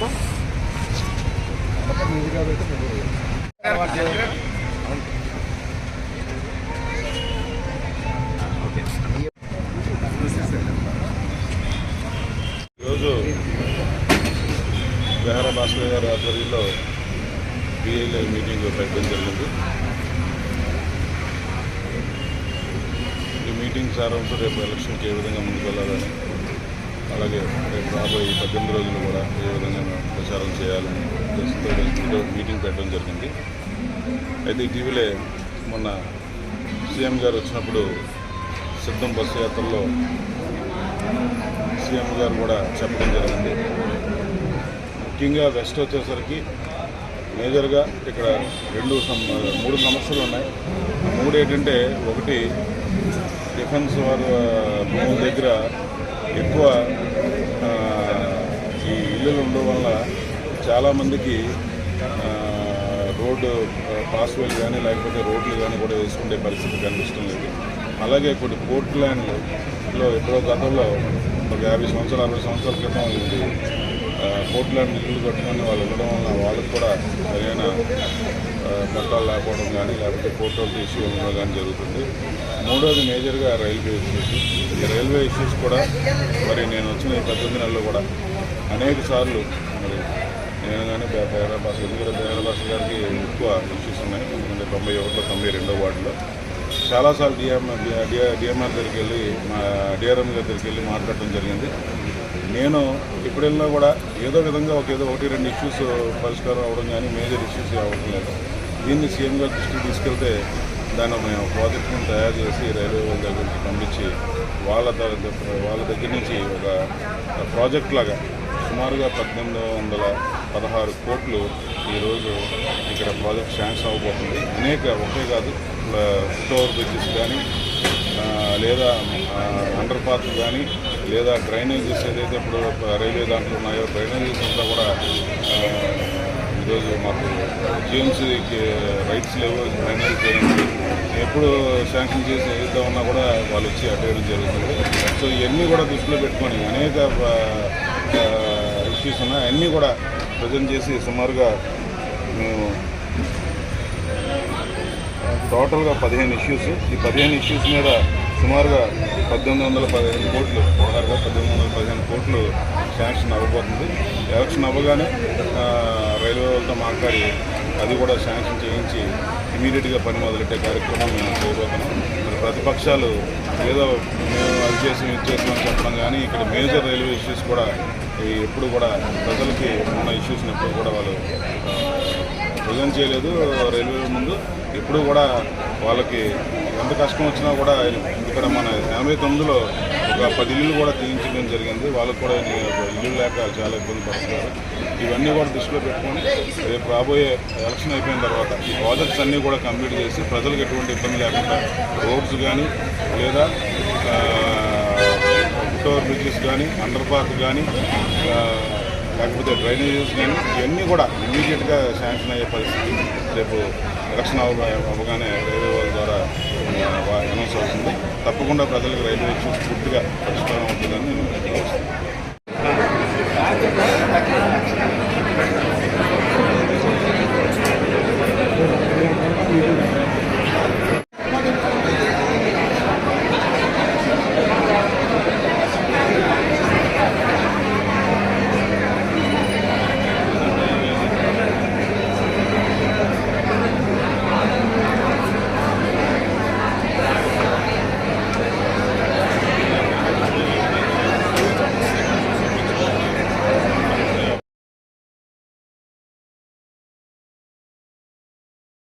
మొత్తం ఈరోజు విహార మాస్టర్ గారి ఆధ్వర్యంలో పిఐల మీటింగ్ పెట్టడం జరిగింది. ఈ మీటింగ్ సారాంశం రేపు ఎలక్షన్కి ఏ విధంగా ముందుకెళ్ళాలని అలాగే రేపు రాబోయే పద్దెనిమిది రోజులు కూడా ఏ విధంగా ప్రచారం చేయాలని ఉద్దేశంతో మీటింగ్ పెట్టడం జరిగింది. అయితే ఇటీవలే మొన్న సీఎం గారు వచ్చినప్పుడు సిద్ధం బస్సు యాత్రలో సీఎం గారు కూడా చెప్పడం జరిగింది. ముఖ్యంగా వెస్ట్ వచ్చేసరికి మేజర్గా ఇక్కడ రెండు సమ మూడు సమస్యలు ఉన్నాయి. మూడు ఏంటంటే ఒకటి డిఫెన్స్ వారు దగ్గర ఎక్కువ ఈ ఇల్లులు ఉండడం వల్ల చాలామందికి రోడ్డు పాస్వేలు కానీ లేకపోతే రోడ్లు కానీ కూడా వేసుకునే పరిస్థితి కనిపిస్తుంది. లేదు అలాగే కొన్ని పోర్ట్ ల్యాండ్లో ఎప్పుడో గతంలో ఒక యాభై సంవత్సరాలు అరవై సంవత్సరాల క్రితం ఇది ఆ, పోర్ట్ ల్యాండ్ ఇల్లు కట్టుకొని వాళ్ళు ఉండడం వల్ల వాళ్ళకి కూడా సరైన పట్టాలు లేకపోవడం కానీ లేకపోతే ఫోటోలు తీసి ఉండడం కానీ జరుగుతుంది. మూడోది మేజర్గా రైల్వే ఇష్యూస్ ఈ రైల్వే ఇష్యూస్ కూడా మరి నేను వచ్చిన ఈ పద్దెనిమిది నెలల్లో కూడా అనేక సార్లు మరి నేను కానీ బేర ఎందుకంటే బేర గారికి ఎక్కువ ఇష్యూస్ ఉన్నాయి. ఎందుకంటే తొంభై ఒకటిలో తొంభై రెండో వార్డులో. చాలాసార్లు డిఎం డిఎంఆర్ దగ్గరికి వెళ్ళి మా డిఆర్ఎం దగ్గరికి వెళ్ళి మాట్లాడటం జరిగింది. నేను ఇప్పుడు వెళ్ళినా కూడా ఏదో విధంగా ఒక ఏదో ఒకటి రెండు ఇష్యూస్ పరిష్కారం అవ్వడం కానీ మేజర్ ఇష్యూస్ అవ్వడం లేదు. దీన్ని సీఎం గారి దృష్టికి తీసుకెళ్తే దాన్ని మేము ప్రాజెక్ట్ను తయారు చేసి రైల్వే వాళ్ళ దగ్గర పంపించి వాళ్ళ దగ్గర వాళ్ళ దగ్గర నుంచి ఒక ప్రాజెక్ట్ లాగా సుమారుగా పద్దెనిమిది వందల పదహారు కోట్లు ఈరోజు ఇక్కడ ప్రాజెక్ట్ శాంక్షన్ అవ్వబోతుంది. అనేక ఒకే కాదు ఫుట్ ఓవర్ బ్రిడ్జెస్ కానీ లేదా అండర్ పాత్ కానీ లేదా డ్రైనేజెస్ ఏదైతే ఇప్పుడు రైల్వే దాంట్లో ఉన్నాయో డ్రైనేజెస్ అంతా కూడా ఈరోజు మాకు జిఎంసీకి రైట్స్ లేవు ఫైనల్ చేయండి ఎప్పుడు శాంక్షన్ చేసి ఇద్దామన్నా కూడా వాళ్ళు వచ్చి అడ్డేయడం జరుగుతుంది. సో ఇవన్నీ కూడా దృష్టిలో పెట్టుకొని అనేక ఇష్యూస్ ఉన్నాయి. అన్నీ కూడా ప్రజెంట్ చేసి సుమారుగా మేము టోటల్గా పదిహేను ఇష్యూస్ ఈ పదిహేను ఇష్యూస్ మీద సుమారుగా పద్దెనిమిది వందల పదిహేను కోట్లు సుమారుగా పద్దెనిమిది వందల పదిహేను కోట్లు శాంక్షన్ అవ్వబోతుంది ఎలక్షన్ అవ్వగానే ఆ, రైల్వే వాళ్ళతో మాట్లాడి అది కూడా శాంక్షన్ చేయించి ఇమీడియట్గా పని మొదలెట్టే కార్యక్రమం మేము చేయబోతున్నాం. మరి ప్రతిపక్షాలు ఏదో మేము అది చేసి ఇది చేసామని చెప్పడం కానీ ఇక్కడ మేజర్ రైల్వే ఇష్యూస్ కూడా ఎప్పుడు కూడా ప్రజలకి ఉన్న ఇష్యూస్ని ఎప్పుడు కూడా వాళ్ళు ప్రజెంట్ చేయలేదు రైల్వే ముందు. ఎప్పుడు కూడా వాళ్ళకి ఎంత కష్టం వచ్చినా కూడా ఇక్కడ మన ఎనభై తొమ్మిదిలో ఒక పది ఇల్లు కూడా తీయించడం జరిగింది. వాళ్ళకు కూడా ఇల్లు లేక చాలా ఇబ్బంది పడుతున్నారు. ఇవన్నీ కూడా దృష్టిలో పెట్టుకొని రేపు రాబోయే ఎలక్షన్ అయిపోయిన తర్వాత ఈ ప్రాజెక్ట్స్ అన్నీ కూడా కంప్లీట్ చేసి ప్రజలకు ఎటువంటి ఇబ్బంది లేకుండా రోడ్స్ కానీ లేదా ఫుట్ బ్రిడ్జెస్ కానీ అండర్ పాత్ కానీ లేకపోతే డ్రైనేజెస్ కానీ ఇవన్నీ కూడా ఇమీడియట్గా శాంక్షన్ అయ్యే పరిస్థితి రేపు ఎలక్షన్ అవగానే రైల్వే వాళ్ళ ద్వారా తప్పకుండా ప్రజలకు రైల్వే ఇష్యూస్ పూర్తిగా పరిష్కారం అవుతుందని నేను